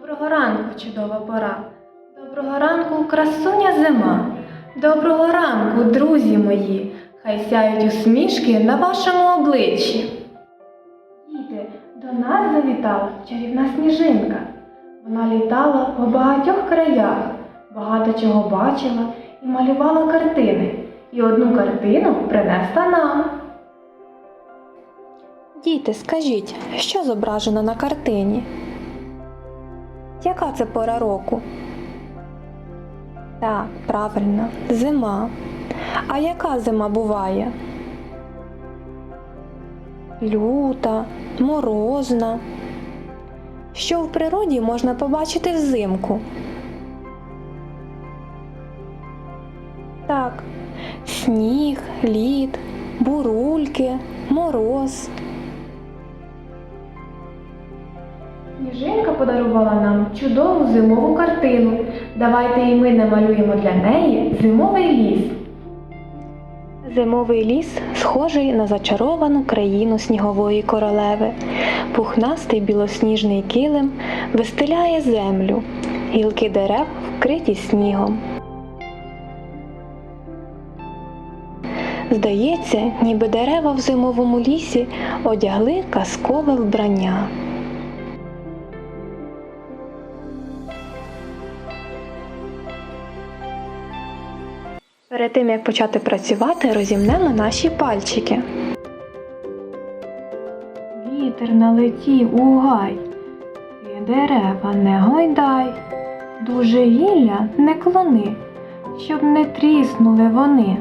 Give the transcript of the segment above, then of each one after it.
Доброго ранку, чудова пора. Доброго ранку, красуня зима. Доброго ранку, друзі мої. Хай сяють усмішки на вашому обличчі. Діти, до нас завітала чарівна сніжинка. Вона літала в багатьох краях, багато чого бачила і малювала картини. І одну картину принесла нам. Діти, скажіть, що зображено на картині? Яка це пора року? Так, правильно, зима. А яка зима буває? Люта, морозна. Що в природі можна побачити взимку? Так, сніг, лід, бурульки, мороз. Сніжинка подарувала нам чудову зимову картину. Давайте і ми намалюємо для неї зимовий ліс. Зимовий ліс схожий на зачаровану країну снігової королеви. Пухнастий білосніжний килим вистеляє землю, гілки дерев вкриті снігом. Здається, ніби дерева в зимовому лісі одягли казкове вбрання. Перед тим як почати працювати, розімнемо наші пальчики. Вітер налетів у гай, ти дерева не гойдай, дуже гілля не клони, щоб не тріснули вони.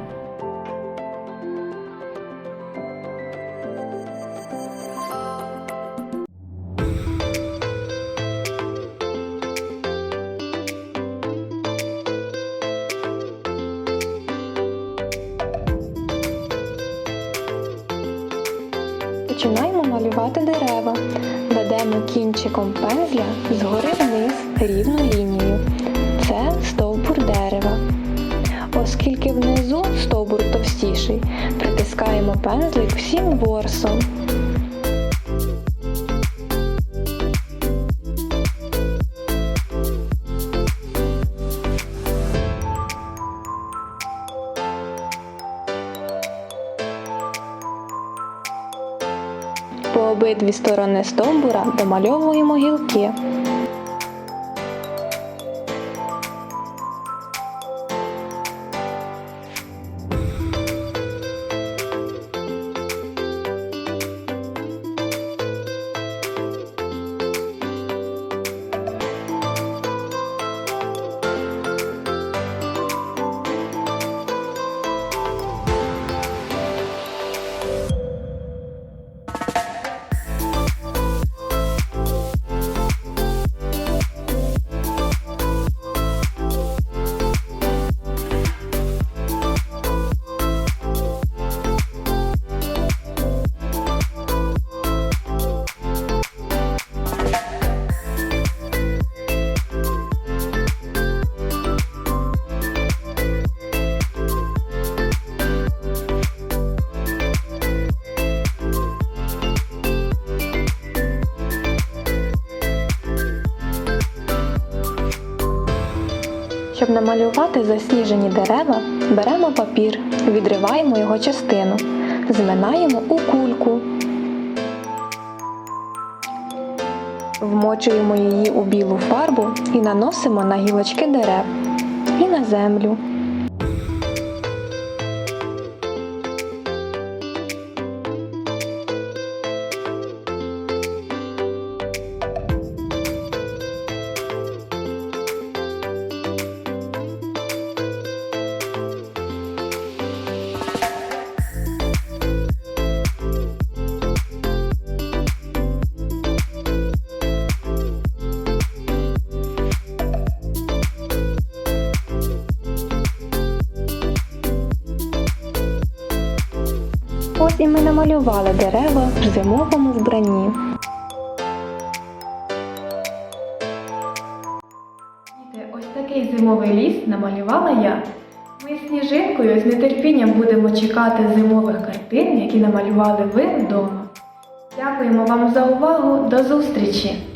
Починаємо малювати дерева. Ведемо кінчиком пензля згори вниз рівну лінію. Це стовбур дерева. Оскільки внизу стовбур товстіший, притискаємо пензлик всім ворсом. Обидві сторони стовбура домальовуємо гілки. Щоб намалювати засніжені дерева, беремо папір, відриваємо його частину, зминаємо у кульку, вмочуємо її у білу фарбу і наносимо на гілочки дерев і на землю. І ми намалювали дерева в зимовому вбранні. Ось такий зимовий ліс намалювала я. Ми з сніжинкою з нетерпінням будемо чекати зимових картин, які намалювали ви вдома. Дякуємо вам за увагу. До зустрічі!